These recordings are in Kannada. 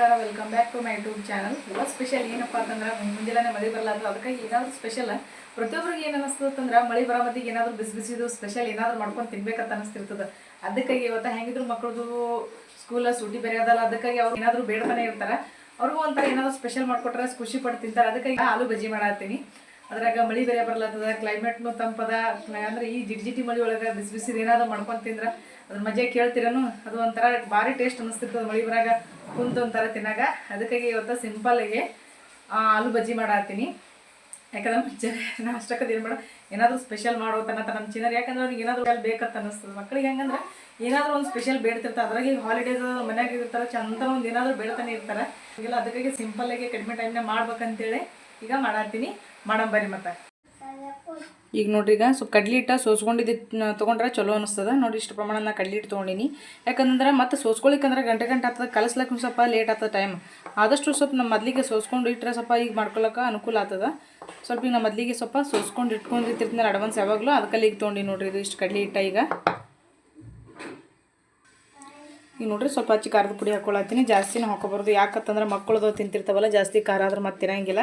ನಮಸ್ಕಾರ welcome back to my YouTube channel ಇವತ್ತು ಸ್ಪೆಷಲ್ ಏನಪ್ಪ ಅಂತಂದ್ರೆ ಮುಂಜಾನೆ ಮಳೆ ಬರಲಾದ್ರು ಅದಕ್ಕೆ ಏನಾದರೂ ಸ್ಪೆಷಲ್ ಪ್ರತಿಯೊಬ್ಬರಿಗೆ ಏನು ಅನಿಸ್ತದಂದ್ರೆ ಮಳೆ ಬರೋ ಮತ್ತಿಗೆ ಏನಾದರೂ ಬಿಸಿ ಬಿಸಿದು ಸ್ಪೆಷಲ್ ಏನಾದರೂ ಮಾಡ್ಕೊಂಡು ತಿನ್ಬೇಕಂತ ಅನಿಸ್ತಿರ್ತದೆ. ಅದಕ್ಕಾಗಿ ಇವತ್ತು ಹೆಂಗಿದ್ರು ಮಕ್ಕಳದು ಸ್ಕೂಲ ಸೂಟಿ ಬೇರೆ ಅದಲ್ಲ, ಅದಕ್ಕಾಗಿ ಅವ್ರು ಏನಾದರೂ ಬೇಡತಾನೆ ಇರ್ತಾರೆ, ಅವ್ರಿಗೂ ಒಂಥರ ಏನಾದರೂ ಸ್ಪೆಷಲ್ ಮಾಡಿಕೊಟ್ರೆ ಖುಷಿ ಪಟ್ಟು ತಿಂತಾರೆ ಅದಕ್ಕಾಗಿ ಆಲೂ ಬಜ್ಜಿ ಮಾಡತ್ತೀನಿ. ಅದ್ರಾಗ ಮಳಿ ಬೇರೆ ಬರ್ಲತ್ತದ ಕ್ಲೈಮೇಟ್ನು ತಂಪದ, ಅಂದ್ರೆ ಈ ಜಿಟಿ ಮಳಿ ಒಳಗೆ ಬಿಸಿ ಬಿಸಿದು ಏನಾದ್ರು ಮಾಡ್ಕೊಂಡು ತಿಂದ್ರ ಅದ್ರ ಮಜೆ ಕೇಳ್ತಿರನು? ಅದು ಒಂಥರ ಭಾರಿ ಟೇಸ್ಟ್ ಅನಿಸ್ತಿರ್ತದೆ ಮಳಿ ಬರಾಗ. ಕುಂತು ಒಂಥರ ತಿನ್ನಾಗ. ಅದಕ್ಕಾಗಿ ಇವತ್ತು ಸಿಂಪಲ್ಗೆ ಆಲೂ ಬಜ್ಜಿ ಮಾಡಾತೀನಿ ಯಾಕಂದ್ರೆ ಮುಂಚೆನೆ ನಾಷ್ಟಕ್ಕೆ ಏನು ಮಾಡೋ, ಏನಾದರೂ ಸ್ಪೆಷಲ್ ಮಾಡೋ ತನ್ನ ನಮ್ಮ ಚಿನ್ನರು. ಯಾಕಂದ್ರೆ ಅವ್ರಿಗೆ ಏನಾದರೂ ಅಲ್ಲಿ ಬೇಕಂತ ಅನ್ನಿಸ್ತದೆ. ಮಕ್ಕಳಿಗೆ ಹೆಂಗಂದ್ರೆ ಏನಾದರೂ ಒಂದು ಸ್ಪೆಷಲ್ ಬೇಡ್ತಿರ್ತಾರೆ. ಅದ್ರಾಗೆ ಹಾಲಿಡೇಸ್ ಮನ್ಯಾಗ ಇರ್ತಾರೆ, ಚಂದ ಒಂದು ಏನಾದರೂ ಬೇಡ್ತಾನೆ ಇರ್ತಾರೆ. ಈಗೆಲ್ಲ ಅದಕ್ಕಾಗಿ ಸಿಂಪಲ್ಲಾಗಿ ಕಡಿಮೆ ಟೈಮ್ನಾಗ ಮಾಡ್ಬೇಕಂತೇಳಿ ಈಗ ಮಾಡಾತೀನಿ ಮಾಡಂಬರಿ ಮತ್ತೆ. ಈಗ ನೋಡ್ರಿ ಈಗ, ಸ್ವಲ್ಪ ಕಡ್ಲಿ ಹಿಟ್ಟ ಸೋಸ್ಕೊಂಡಿದ್ದು ತೊಗೊಂಡ್ರೆ ಚಲೋ ಅನಿಸ್ತದ. ನೋಡಿ ಇಷ್ಟು ಪ್ರಮಾಣ ನಾ ಕಡ್ಲಿ ಹಿಟ್ಟು ತೊಗೊಂಡಿನಿ. ಯಾಕಂದ್ರೆ ಮತ್ತೆ ಸೋಸ್ಕೊಳಿಕ್ಕಂದ್ರೆ ಗಂಟೆ ಗಂಟೆ ಆಗ್ತದೆ ಕಲಸ್ಲಕ್ಕೆ ಸ್ವಲ್ಪ ಲೇಟ್ ಆಗ್ತದೆ ಟೈಮ್ ಆದಷ್ಟು ಸ್ವಲ್ಪ ನಮ್ಮ ಮೊದಲಿಗೆ ಸೋಸ್ಕೊಂಡು ಇಟ್ಟರೆ ಸ್ವಲ್ಪ ಈಗ ಮಾಡ್ಕೊಳಕ್ಕೆ ಅನುಕೂಲ ಆಗ್ತದ. ಸ್ವಲ್ಪ ಈಗ ನಮ್ಮ ಮೊದಲಿಗೆ ಸ್ವಲ್ಪ ಸೋಸ್ಕೊಂಡು ಇಟ್ಕೊಂಡಿರ್ತಿರ್ತೀನಿ ಅಡ್ವಾನ್ಸ್ ಯಾವಾಗಲೂ ಅದಕ್ಕಲ್ಲಿ ಈಗ ತೊಗೊಂಡಿ ನೋಡ್ರಿ ಇದು ಇಷ್ಟು ಕಡ್ಲಿ ಹಿಟ್ಟ ಈಗ. ಈಗ ನೋಡ್ರಿ ಸ್ವಲ್ಪ ಹಚ್ಚಿ ಖಾರದ ಪುಡಿ ಹಾಕೊಳತ್ತೀನಿ. ಜಾಸ್ತಿನೂ ಹಾಕೋಬಾರ್ದು. ಯಾಕಂತಂದ್ರೆ ಮಕ್ಕಳದು ತಿಂತಿರ್ತಾವಲ್ಲ, ಜಾಸ್ತಿ ಖಾರ ಆದ್ರೆ ಮತ್ತೆ ತಿನ್ನಂಗಿಲ್ಲ.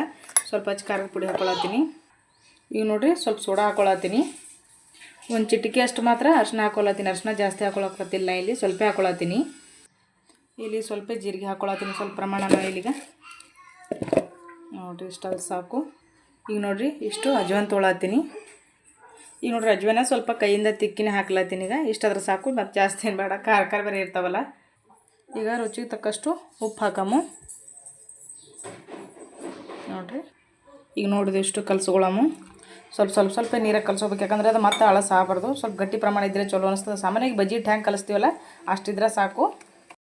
ಸ್ವಲ್ಪ ಹಚ್ಚಿ ಖಾರದ ಪುಡಿ ಹಾಕೊಳತ್ತೀನಿ. ಈಗ ನೋಡಿರಿ ಸ್ವಲ್ಪ ಸೋಡಾ ಹಾಕೊಳತ್ತೀನಿ. ಒಂದು ಚಿಟಿಕೆ ಅಷ್ಟು ಮಾತ್ರ, ಅರ್ಶಿನ ಹಾಕೊಳತ್ತೀನಿ. ಅರ್ಶಿನ ಜಾಸ್ತಿ ಹಾಕೊಳಕತ್ತಿಲ್ಲ ಇಲ್ಲಿ, ಸ್ವಲ್ಪ ಹಾಕೊಳತ್ತೀನಿ. ಇಲ್ಲಿ ಸ್ವಲ್ಪ ಜೀರಿಗೆ ಹಾಕೊಳತ್ತೀನಿ, ಸ್ವಲ್ಪ ಪ್ರಮಾಣ ಇಲ್ಲಿಗೆ. ನೋಡ್ರಿ ಇಷ್ಟಾದ್ರೆ ಸಾಕು. ಈಗ ನೋಡಿರಿ ಇಷ್ಟು ಅಜ್ವಾನ್ ತೊಗೊಳತ್ತೀನಿ ಈಗ ನೋಡ್ರಿ ಅಜ್ವಾನ ಸ್ವಲ್ಪ ಕೈಯಿಂದ ತಿಕ್ಕಿನೇ ಹಾಕ್ಲತ್ತೀನಿ ಈಗ. ಇಷ್ಟಾದ್ರೆ ಸಾಕು, ಮತ್ತು ಜಾಸ್ತಿ ಏನು ಬೇಡ. ಖಾರ ಖಾರ ಬೇರೆ ಇರ್ತಾವಲ್ಲ. ಈಗ ರುಚಿಗೆ ತಕ್ಕಷ್ಟು ಉಪ್ಪು ಹಾಕಮು. ನೋಡಿರಿ. ಈಗ ನೋಡಿದೆ ಇಷ್ಟು ಕಲ್ಸ್ಕೊಳಮು. ಸ್ವಲ್ಪ ಸ್ವಲ್ಪ ಸ್ವಲ್ಪ ನೀರಾಗ ಕಲ್ಸ್ಕೊಬೇಕು. ಯಾಕಂದ್ರೆ ಅದು ಮತ್ತೆ ಹಳಸ ಆಗಬಾರ್ದು. ಸ್ವಲ್ಪ ಗಟ್ಟಿ ಪ್ರಮಾಣ ಇದ್ದರೆ ಚಲೋ ಅನಿಸ್ತದೆ. ಸಾಮಾನ್ಯವಾಗಿ ಬಜ್ಜಿ ಟ್ಯಾಂಕ್ ಕಲಿಸ್ತೀವಲ್ಲ ಅಷ್ಟಿದ್ರೆ ಸಾಕು.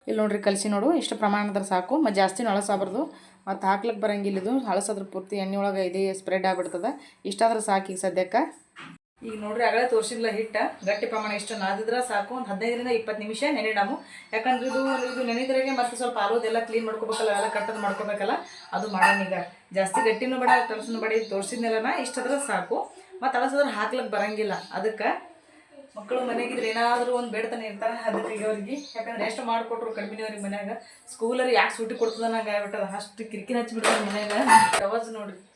ಇಲ್ಲಿ ನೋಡ್ರಿ, ಕಲಸಿ ನೋಡು. ಇಷ್ಟು ಪ್ರಮಾಣದ್ರೆ ಸಾಕು. ಮತ್ತು ಜಾಸ್ತಿನೂ ಹಳಸಾಗ್ಬಾರ್ದು ಮತ್ತು ಹಾಕ್ಲಿಕ್ಕೆ ಬರಂಗಿಲ್ಲ ಇದು. ಹಳಸದ್ರ ಪೂರ್ತಿ ಎಣ್ಣೆ ಒಳಗೆ ಇದೇ ಸ್ಪ್ರೆಡ್ ಆಗಿಬಿಡ್ತದೆ. ಇಷ್ಟಾದ್ರೆ ಸಾಕು ಈಗ ಸದ್ಯಕ್ಕೆ. ಈಗ ನೋಡ್ರಿ ಆಗಲೇ ತೋರಿಸಿಲ್ಲ ಹಿಟ್ಟ? ಗಟ್ಟಿ ಪ್ರಮಾಣ ಇಷ್ಟು ನಾದಿದ್ರೆ ಸಾಕು. ಒಂದು ಹದಿನೈದರಿಂದ ಇಪ್ಪತ್ತು ನಿಮಿಷ ನೆನೆಡಾಮು. ಯಾಕಂದ್ರೆ ಇದು ಇದು ನೆನೆದ್ರಾಗೆ ಮತ್ತೆ ಸ್ವಲ್ಪ ಆಲೋದೆಲ್ಲ ಕ್ಲೀನ್ ಮಾಡ್ಕೋಬೇಕಲ್ಲ ಎಲ್ಲ ಕಟ್ಟದು ಮಾಡ್ಕೋಬೇಕಲ್ಲ. ಅದು ಮಾಡೋಣ ಈಗ. ಜಾಸ್ತಿ ಗಟ್ಟಿನೂ ಬೇಡ, ತರ್ಸನು ಬೇಡ ತೋರಿಸಿದ್ನೆಲ್ಲ ಇಷ್ಟಾದ್ರೆ ಸಾಕು. ಮತ್ತು ಅಳಸಿದ್ರೆ ಹಾಕ್ಲಿಕ್ಕೆ ಬರಂಗಿಲ್ಲ. ಅದಕ್ಕೆ ಮಕ್ಕಳು ಮನೆಗಿದ್ರೆ ಏನಾದರೂ ಒಂದು ಬೇಡತನೆ ಇರ್ತಾರೆ ಅದಕ್ಕೆ ಈಗ ಅವ್ರಿಗೆ. ಯಾಕಂದ್ರೆ ಎಷ್ಟು ಮಾಡಿಕೊಟ್ರು ಕಡಿಮೆ ಅವ್ರಿಗೆ ಮನ್ಯಾಗ. ಸ್ಕೂಲಲ್ಲಿ ಯಾಕೆ ಸೂಟಿ ಕೊಡ್ತದ ನಂಗೆ ಆಗ್ಬಿಟ್ಟದ. ಅಷ್ಟು ಕಿರಿಕಿರಿ ಹಚ್ಚಿಬಿಡ್ತಾರೆ ಮನ್ಯಾಗ. ಪ್ರವಾಸ ನೋಡ್ರಿ.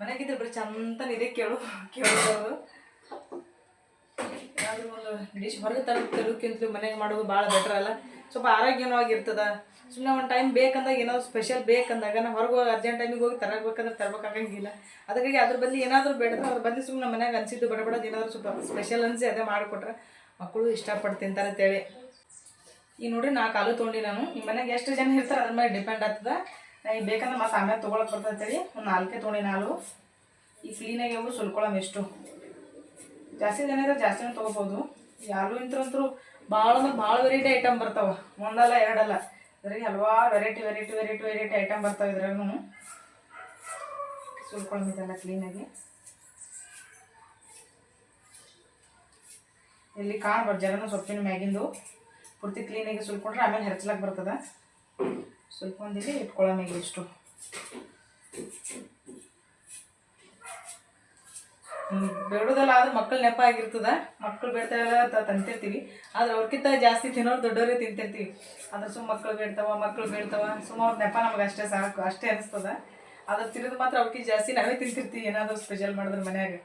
ಮನೆಗಿದ್ರೆ ಬರೀ ಚಂತನ ಇದೆ ಕೇಳು ಕೇಳೋದು ಒಂದು ಡಿಶ್ ಹೊರಗೆ ತರೋದು ತರಕ್ಕಿಂತ ಮನೆಗೆ ಮಾಡೋದು ಭಾಳ ಬೆಟರ್ ಅಲ್ಲ. ಸ್ವಲ್ಪ ಆರೋಗ್ಯವಾಗಿರ್ತದ. ಸುಮ್ಮನೆ ಒಂದು ಟೈಮ್ ಬೇಕಂದಾಗ ಏನಾದ್ರು ಸ್ಪೆಷಲ್ ಬೇಕಂದಾಗ ನಾವು ಹೊರಗೆ ಹೋಗಿ ಅರ್ಜೆಂಟ್ ಟೈಮಿಗೆ ಹೋಗಿ ತರಬೇಕಂದ್ರೆ ತರಬೇಕಾಗಂಗಿಲ್ಲ. ಅದಕ್ಕಾಗಿ ಅದ್ರ ಬದಲು ಏನಾದರೂ ಬೇಡದ್ರೆ ಅದ್ರ ಬದಲು ಸುಮ್ಮನೆ ಮನೆಗೆ ಅನ್ಸಿದ್ದು ಬಡ ಬಡದು ಏನಾದರೂ ಸ್ವಲ್ಪ ಸ್ಪೆಷಲ್ ಅನಿಸಿ ಅದೇ ಮಾಡಿಕೊಟ್ರೆ ಮಕ್ಕಳು ಇಷ್ಟಪಟ್ಟು ತಿಂತಾರೆ ಅಂತೇಳಿ. ಈಗ ನೋಡ್ರಿ ನಾಲ್ಕು ಕಾಲು ತೊಗೊಂಡು ನಾನು. ನಿಮ್ಮ ಮನೆಗೆ ಎಷ್ಟು ಜನ ಇರ್ತಾರೆ ಅದ್ರ ಮೇಲೆ ಡಿಪೆಂಡ್ ಆಗ್ತದೆ. ಈಗ ಬೇಕಂದ್ರೆ ಮತ್ತೆ ಆಮೇಲೆ ತೊಗೊಳಕ್ಕೆ ಬರ್ತೈತೆ ಒಂದು ನಾಲ್ಕೇ ತೊಗೊಂಡಿ ನಾಳು. ಈ ಕ್ಲೀನಾಗಿ ಅವು ಸುಲ್ಕೊಳ್ಳೋಣ ಎಷ್ಟು. ಜಾಸ್ತಿ ಜನ ಇದ್ರೆ ಜಾಸ್ತಿನೂ ತೊಗೋಬೋದು. ಯಾರು ಆಲೂ ಇಂತಂತರೂ ಭಾಳ ಅಂದ್ರೆ ಭಾಳ ವೆರೈಟಿ ಐಟಮ್ ಬರ್ತಾವೆ. ಒಂದಲ್ಲ, ಎರಡಲ್ಲ. ಇದ್ರಾಗ ಹಲವಾರು variety variety variety variety item ಬರ್ತಾವೆ ಇದ್ರಾಗೂ ಸುಲ್ಕೊಳ್ಳೋದಿದೆಲ್ಲ ಕ್ಲೀನಾಗಿ ಇಲ್ಲಿ ಕಾಣ್ಬಾರ್ದು ಜನನು ಸೊಪ್ಪಿನ ಮ್ಯಾಗಿಂದು. ಪೂರ್ತಿ ಕ್ಲೀನಾಗಿ ಸುಲ್ಕೊಂಡ್ರೆ ಆಮೇಲೆ ಹೆರ್ಚ್ಲಕ್ಕೆ ಬರ್ತದೆ. ಸುಲ್ಕೊಂಡಿಲ್ಲಿ ಇಟ್ಕೊಳ್ಳೋಣ ಈಗ ಇಷ್ಟು. ಬೇಡೋದಲ್ಲ ಆದ್ರೆ ಮಕ್ಕಳು ನೆಪ ಆಗಿರ್ತದ. ಮಕ್ಕಳು ಬೇಡ್ತಾವೆಲ್ಲ ತಂತಿರ್ತೀವಿ. ಆದ್ರೆ ಅವ್ರಕ್ಕಿಂತ ಜಾಸ್ತಿ ತಿನ್ನೋರು ದೊಡ್ಡವರೇ ತಿಂತಿರ್ತೀವಿ. ಅದ್ರ ಸುಮ್ಮ ಮಕ್ಕಳು ಬೇಡ್ತಾವ ಮಕ್ಕಳು ಬೇಡ್ತಾವ ಸುಮ್ಮ ಅವ್ರ ನೆಪ ನಮ್ಗೆ ಅಷ್ಟೇ ಸಾಕು, ಅಷ್ಟೇ ಅನಿಸ್ತದ. ಅದ್ರ ತಿನ್ನೋದು ಮಾತ್ರ ಅವ್ರಕ್ಕಿಂತ ಜಾಸ್ತಿ ನಾವೇ ತಿಂತಿರ್ತೀವಿ, ಏನಾದರೂ ಸ್ಪೆಷಲ್ ಮಾಡಿದ್ರೆ ಮನ್ಯಾಗ.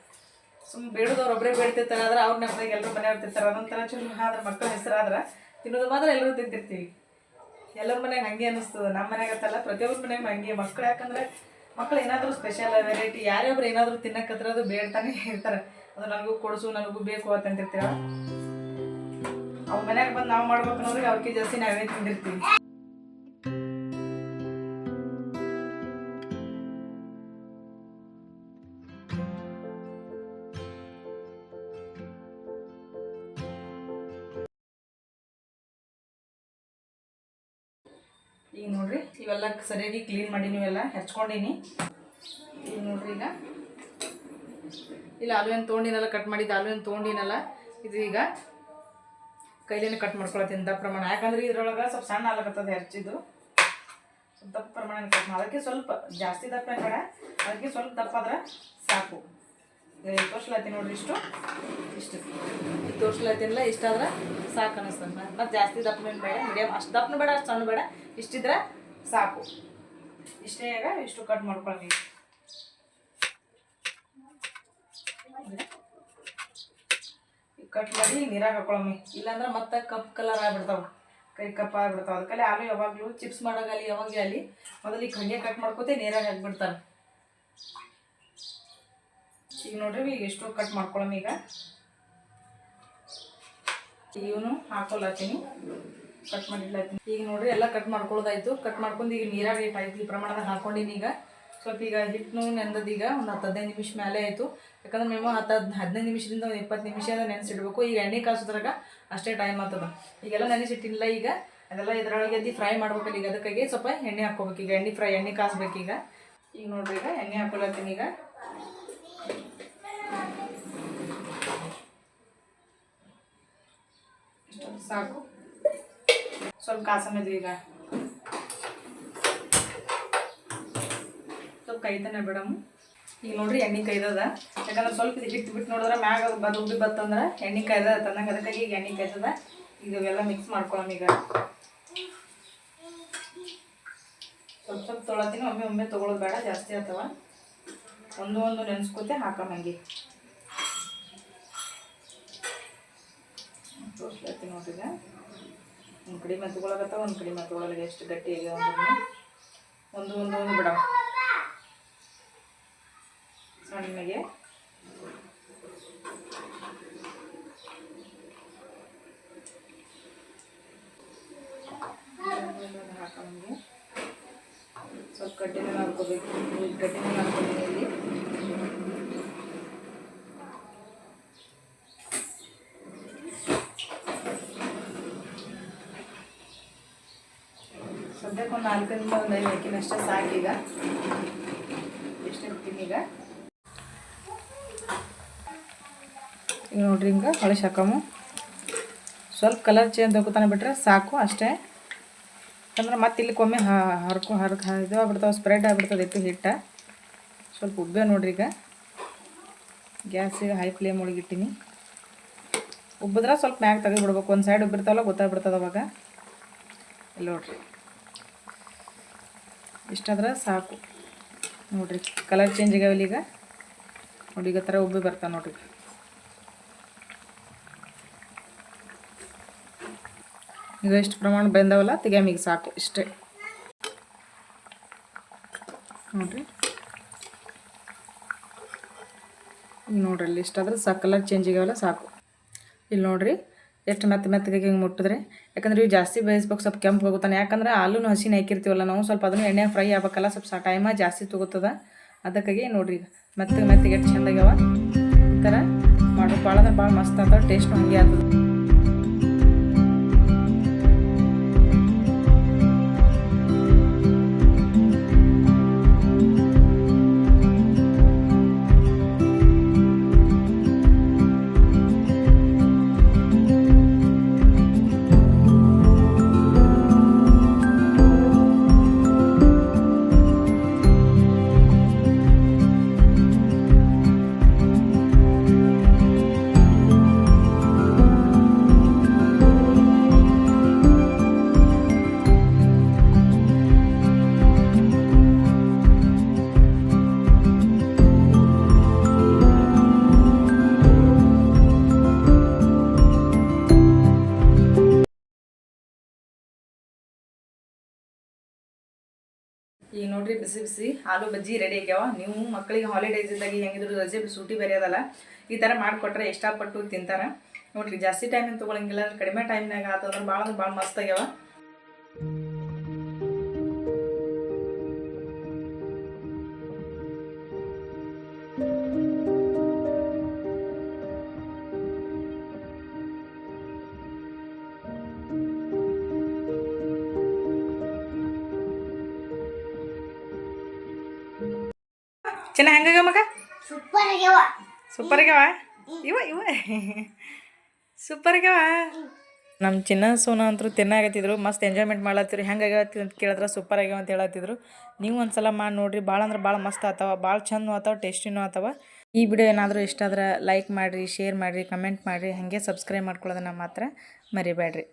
ಸುಮ್ಮ ಬೇಡದವ್ರು ಒಬ್ಬರೇ ಬೇಡ್ತಿರ್ತಾರೆ ಆದ್ರೆ ಅವ್ರ ನೆಪದಾಗ ಎಲ್ಲರೂ ಮನೆಯವ್ರು ತಿಂತಾರೆ, ಅದೊಂಥರ ಚಲೋ. ಆದ್ರೆ ಮಕ್ಕಳ ಹೆಸರಾದ್ರೆ ತಿನ್ನೋದು ಮಾತ್ರ ಎಲ್ಲರೂ ತಿಂತಿರ್ತೀವಿ. ಎಲ್ಲರ ಮನೆಗೆ ಹಂಗೆ ಅನಿಸ್ತದೆ ನಮ್ಮ ಮನೆಗೆ ಅಂತಲ್ಲ, ಪ್ರತಿಯೊಬ್ಬರ ಮನೆಗೆ ಹಂಗೆ. ಮಕ್ಳು ಯಾಕಂದ್ರೆ ಮಕ್ಳು ಏನಾದರೂ ಸ್ಪೆಷಲ್ ವೆರೈಟಿ ಯಾರ್ಯಾರು ಏನಾದರೂ ತಿನ್ನಕತ್ರ ಅದು ಬೇಡ್ತಾನೆ ಇರ್ತಾರೆ ಅದು ನನಗೂ ಕೊಡಿಸು, ನನಗೂ ಬೇಕು ಅಂತಂತಿರ್ತೀರ? ಅವ್ರ ಮನೆಯಾಗ ಬಂದು ನಾವು ಮಾಡ್ಬೇಕು ಅನ್ನೋರಿಗೆ ಅವ್ರಿಗೆ ಜಾಸ್ತಿ ನಾವೇ ತಿಂದಿರ್ತೀವಿ. ಈಗ ನೋಡ್ರಿ, ಇವೆಲ್ಲ ಸರಿಯಾಗಿ ಕ್ಲೀನ್ ಮಾಡಿ ನೀವೆಲ್ಲ ಹೆಚ್ಕೊಂಡಿನಿ. ಈಗ ನೋಡ್ರಿ ಈಗ. ಇಲ್ಲ ಏನು ತೊಗೊಂಡಿನಲ್ಲ ಕಟ್ ಮಾಡಿದ್ದು ಆಲೂವಿನ ತೊಗೊಂಡಿನಲ್ಲ, ಇದು ಈಗ ಕೈಲೇನೆ ಕಟ್ ಮಾಡ್ಕೊಳತ್ತೀನಿ ದಪ್ಪ ಪ್ರಮಾಣ. ಯಾಕಂದ್ರೆ ಇದ್ರೊಳಗೆ ಸ್ವಲ್ಪ ಸಣ್ಣ ಆಲಾಗತ್ತದ ಹೆಚ್ಚಿದ್ದು ಸ್ವಲ್ಪ ದಪ್ಪ ಪ್ರಮಾಣ ಕಟ್ ಮಾಡಿ. ಅದಕ್ಕೆ ಸ್ವಲ್ಪ ಜಾಸ್ತಿ ದಪ್ಪ ಬೇಡ. ಅದಕ್ಕೆ ಸ್ವಲ್ಪ ದಪ್ಪ ಆದ್ರೆ ಸಾಕು. ತೋರ್ಸ್ಲತ್ತಿ ನೋಡ್ರಿ ಇಷ್ಟು. ಇಷ್ಟು. ಇದು ತೋರ್ಸ್ಲತ್ತೀನಿಲ್ಲ, ಇಷ್ಟಾದ್ರೆ ಸಾಕು ಅನಿಸ್ತದೆ. ಮತ್ತು ಜಾಸ್ತಿ ದಪ್ಪನೇನು ಬೇಡ ಮೀಡಿಯಮ್ ಅಷ್ಟು ದಪ್ಪನೂ ಬೇಡ, ಅಷ್ಟು ಸಣ್ಣ ಬೇಡ. ಇಷ್ಟಿದ್ರೆ ಸಾಕು. ಇಷ್ಟೇ ಆಗ ಇಷ್ಟು ಕಟ್ ಮಾಡ್ಕೊಳ್ಳಿ ಕಟ್ ಮಾಡಿ ನೀರಾಗ ಹಾಕೊಳಮ್ಮಿ. ಇಲ್ಲಾಂದ್ರೆ ಮತ್ತೆ ಕಪ್ ಕಲರ್ ಆಗ್ಬಿಡ್ತಾವ. ಕೈ ಕಪ್ ಆಗ್ಬಿಡ್ತಾವ. ಅದಕ್ಕಲ್ಲಿ ಆಲೂ ಯಾವಾಗಲೂ ಚಿಪ್ಸ್ ಮಾಡೋಗಲ್ಲಿ ಯಾವಾಗ ಅಲ್ಲಿ. ಮೊದಲು ಈಗ ಹಂಗೆ ಕಟ್ ಮಾಡ್ಕೋತೆ ನೀರಾಗ ಹಾಕ್ಬಿಡ್ತಾರೆ. ಈಗ ನೋಡ್ರಿ ಈಗ ಎಷ್ಟು ಕಟ್ ಮಾಡ್ಕೊಳಮ್ಮಿ ಈಗ. ಇವನು ಹಾಕೊಳತ್ತೀನಿ. ಕಟ್ ಮಾಡಿಲ್ಲ ಈಗ ನೋಡ್ರಿ, ಎಲ್ಲ ಕಟ್ ಮಾಡ್ಕೊಳ್ಳೋದಾಯ್ತು ಕಟ್ ಮಾಡ್ಕೊಂಡು ಈಗ ನೀರಾಗ ಟೈಪ್ ಈ ಪ್ರಮಾಣದಾಗ ಹಾಕೊಂಡಿನಿ ಈಗ. ಸ್ವಲ್ಪ ಈಗ ಹಿಟ್ಟು ನೆಂದದ ಒಂದು ಹತ್ತು ಹದಿನೈದು ನಿಮಿಷ ಮೇಲೆ ಆಯಿತು. ಯಾಕಂದ್ರೆ మేము ಹತ್ತು ಹದ್, ಹದಿನೈದು ನಿಮಿಷದಿಂದ ಒಂದು ಇಪ್ಪತ್ತು ನಿಮಿಷ ನೆನೆಸಿಡ್ಬೇಕು. ಈಗ ಎಣ್ಣೆ ಕಾಸೋದ್ರಾಗ ಅಷ್ಟೇ ಟೈಮ್ ಆಗ್ತದ. ಈಗೆಲ್ಲ ನೆನೆಸಿಟ್ಟಿಲ್ಲ ಈಗ. ಅದೆಲ್ಲ ಇದರೊಳಗೆ ಎದ್ದು ಫ್ರೈ ಮಾಡ್ಬೇಕಲ್ಲ ಈಗ. ಅದಕ್ಕಾಗಿ ಸ್ವಲ್ಪ ಎಣ್ಣೆ ಹಾಕ್ಕೋಬೇಕು. ಈಗ ಎಣ್ಣೆ ಫ್ರೈ ಎಣ್ಣೆ ಕಾಸ್ಬೇಕು ಈಗ. ಈಗ ನೋಡ್ರಿ ಈಗ ಎಣ್ಣೆ ಹಾಕೊಳತ್ತೀನಿ ಈಗ. ಸಾಕು. ಸ್ವಲ್ಪ ಕಾಸಮೇದು ಈಗ. ಸ್ವಲ್ಪ ಕೈತನ ಮೇಡಮ್ ಈಗ ನೋಡ್ರಿ ಎಣ್ಣೆ ಕೈದದ. ಯಾಕಂದ್ರೆ ಸ್ವಲ್ಪ ಇದು ಹಿಟ್ಟು ಬಿಟ್ಟು ನೋಡಿದ್ರೆ ಮ್ಯಾಗ ಬದ್ ಉಬ್ಬಿ ಬತ್ತಂದ್ರೆ ಎಣ್ಣೆ ಕೈದ ತಂದಂಗ ಅದಕ್ಕಾಗಿ ಈಗ ಎಣ್ಣೆ ಕಾಯ್ದದ ಈಗ ಇವೆಲ್ಲ ಮಿಕ್ಸ್ ಮಾಡ್ಕೊಳಮ್ ಈಗ. ಸ್ವಲ್ಪ ಸ್ವಲ್ಪ ತೊಳತೀನಿ. ಒಮ್ಮೆ ಒಮ್ಮೆ ತೊಗೊಳೋದು ಬೇಡ, ಜಾಸ್ತಿ ಆಗ್ತವ ಒಂದು ಒಂದು ನೆನೆಸ್ಕೋತೆ ಹಾಕಮ್ ಹಂಗೆ. ತೋರಿಸ್ಲತ್ತೀನಿ ನೋಡ್ರಿ ಒಂದು ಕಡೆ ತೊಗೊಳಕತ್ತಾವ ಒಂದು ಕಡೆ ತೊಗೊಳಲ್ಲ ಎಷ್ಟು ಗಟ್ಟಿ ಅಂದ್ರೂ ಒಂದು ಒಂದು ಒಂದು ಬಿಡವ ಸಣ್ಣಗೆ. ಹಾಕೊಂಡ್ಗೆ ಸ್ವಲ್ಪ ಗಟ್ಟಿನ ಮಾಡ್ಕೋಬೇಕು. ಗಟ್ಟಿನ ಮಾಡ್ಕೊಂಡಿದ್ದೀನಿ ಇಲ್ಲಿ ಸದ್ಯಕ್ಕೆ ಒಂದು ನಾಲ್ಕರಿಂದ ಒಂದು ಐದು ಹಾಕಿನ ಅಷ್ಟೇ ಸಾಕೀಗ ಎಷ್ಟು ಈಗ? ನೋಡ್ರಿ ಹಿಂಗೆ ಹೊಳೆ ಹಾಕಮು ಸ್ವಲ್ಪ ಕಲರ್ ಚೇಂಜ್ ಹೋಗ್ತಾನೆ ಬಿಟ್ರೆ ಸಾಕು ಅಷ್ಟೇ. ಯಾಕಂದ್ರೆ ಮತ್ತೆ ಇಲ್ಲಿ ಕೊಮ್ಮೆ ಹರ್ಕೊ ಹರ್ಕ ಇದು ಆಗ್ಬಿಡ್ತಾವೆ ಸ್ಪ್ರೆಡ್ ಆಗ್ಬಿಡ್ತದೆ ಇತ್ತು ಹಿಟ್ಟು. ಸ್ವಲ್ಪ ಉಬ್ಬೆ ನೋಡ್ರಿ ಈಗ. ಗ್ಯಾಸಿಗೆ ಹೈ ಫ್ಲೇಮ್ ಒಳಗಿಟ್ಟಿನಿ ಉಬ್ಬಿದ್ರೆ ಸ್ವಲ್ಪ ಮ್ಯಾಗ ತೆಗೆದ್ಬಿಡ್ಬೇಕು. ಒಂದು ಸೈಡ್ ಉಬ್ಬಿರ್ತಾವಲ್ಲ ಗೊತ್ತಾಗ್ಬಿಡ್ತದೆ ಅವಾಗ. ಇಲ್ಲಿ ನೋಡ್ರಿ. ಇಷ್ಟಾದ್ರೆ ಸಾಕು. ನೋಡಿರಿ ಕಲರ್ ಚೇಂಜ್ ಆಗ್ಯಾವಲ್ಲ ಈಗ. ನೋಡಿ, ಈಗ ಥರ ಉಬ್ಬಿ ಬರ್ತಾವೆ ನೋಡಿರಿ. ಈಗ ಎಷ್ಟು ಪ್ರಮಾಣ ಬೆಂದವಲ್ಲ, ತೆಗಿಯಮ್ ಈಗ ಸಾಕು, ಇಷ್ಟೇ. ನೋಡಿರಿ. ಈಗ ನೋಡ್ರಿ ಇಲ್ಲಿ ಇಷ್ಟಾದ್ರೆ ಸಾಕು ಕಲರ್ ಚೇಂಜ್ ಆಗ್ಯಾವಲ್ಲ ಸಾಕು. ಇಲ್ಲಿ ನೋಡ್ರಿ ಎಷ್ಟು ಮೆತ್ತ ಮೆತ್ತಗೆ ಹಿಂಗೆ ಮುಟ್ಟಿದ್ರೆ. ಯಾಕಂದ್ರೆ ಇವು ಜಾಸ್ತಿ ಬೇಯಿಸ್ಬೇಕು, ಸ್ವಲ್ಪ ಕೆಂಪು ಹೋಗುತ್ತಾನೆ. ಯಾಕಂದ್ರೆ ಆಲೂನು ಹಸಿನ ಹಾಕಿರ್ತೀವಲ್ಲ ನಾವು, ಸ್ವಲ್ಪ ಅದನ್ನು ಎಣ್ಣೆ ಫ್ರೈ ಆಗ್ಬೇಕಲ್ಲ, ಸ್ವಲ್ಪ ಟೈಮ ಜಾಸ್ತಿ ತಗೋತದ ಅದಕ್ಕಾಗಿ ನೋಡಿರಿ ಈಗ ಮೆತ್ತಗೆ ಮೆತ್ತಗೆ ಎಷ್ಟು ಚಂದ ಆಗ್ಯಾವ ಈ ಥರ ಮಾಡೋದು ಭಾಳ ಅಂದ್ರೆ ಭಾಳ ಮಸ್ತ್ ಆಗ್ತದೆ, ಟೇಸ್ಟ್ ಹಂಗೆ ಆಗ್ತದೆ. ನೋಡ್ರಿ, ಬಿಸಿ ಬಿಸಿ ಆಲೂ ಬಜ್ಜಿ ರೆಡಿ ಆಗ್ಯಾವ. ನೀವು ಮಕ್ಕಳಿಗೆ ಹಾಲಿಡೇಸ್ ಇದ್ದಾಗ ಹೆಂಗಿದ್ರು ರಜೆ ಸೂಟಿ ಬರೆಯೋದಲ್ಲ ಈ ಥರ ಮಾಡಿಕೊಟ್ರೆ ಇಷ್ಟಪಟ್ಟು ತಿಂತಾರೆ. ನೋಡ್ರಿ, ಜಾಸ್ತಿ ಟೈಮ್ ತಗೊಳಂಗಿಲ್ಲ, ಕಡಿಮೆ ಟೈಮ್ನಾಗ ಆತಂದ್ರೆ ಭಾಳ ಭಾಳ ಮಸ್ತ್ ಆಗ್ಯಾವ. ಚೆನ್ನಾಗಿ ಹೆಂಗಾಗ ಮಗ? ಸೂಪರ್ ಆಗ್ಯಾವ. ಸೂಪರ್ ಆಗ್ಯಾವ? ಇವ ಇವ. ಸೂಪರ್ ಆಗ್ಯಾವ? ನಮ್ಮ ಚಿನ್ನ ಸೋನ ಅಂತೂ ತಿನ್ನಾಗತ್ತಿದ್ರು ಮಸ್ತ್ ಎಂಜಾಯ್ಮೆಂಟ್ ಮಾಡ್ಲತ್ತಿದ್ರು. ಹೆಂಗೆ ಆಗತ್ತಿ ಅಂತ ಕೇಳಿದ್ರೆ ಸೂಪರ್ ಆಗ್ಯಾವ ಅಂತ ಹೇಳತ್ತಿದ್ರು. ನೀವು ಒಂದ್ಸಲ ಮಾಡಿ ನೋಡ್ರಿ ಭಾಳ ಅಂದ್ರೆ ಭಾಳ ಮಸ್ತ್ ಆತವ ಭಾಳ ಚಂದ ಆತವ ಟೇಸ್ಟಿನೂ ಆತವ. ಈ ವಿಡಿಯೋ ಏನಾದರೂ ಇಷ್ಟ ಆದ್ರೆ ಲೈಕ್ ಮಾಡಿರಿ ಶೇರ್ ಮಾಡಿರಿ ಕಮೆಂಟ್ ಮಾಡಿರಿ. ಹಾಗೆ ಸಬ್ಸ್ಕ್ರೈಬ್ ಮಾಡ್ಕೊಳ್ಳೋದನ್ನ ಮಾತ್ರ ಮರಿಬೇಡ್ರಿ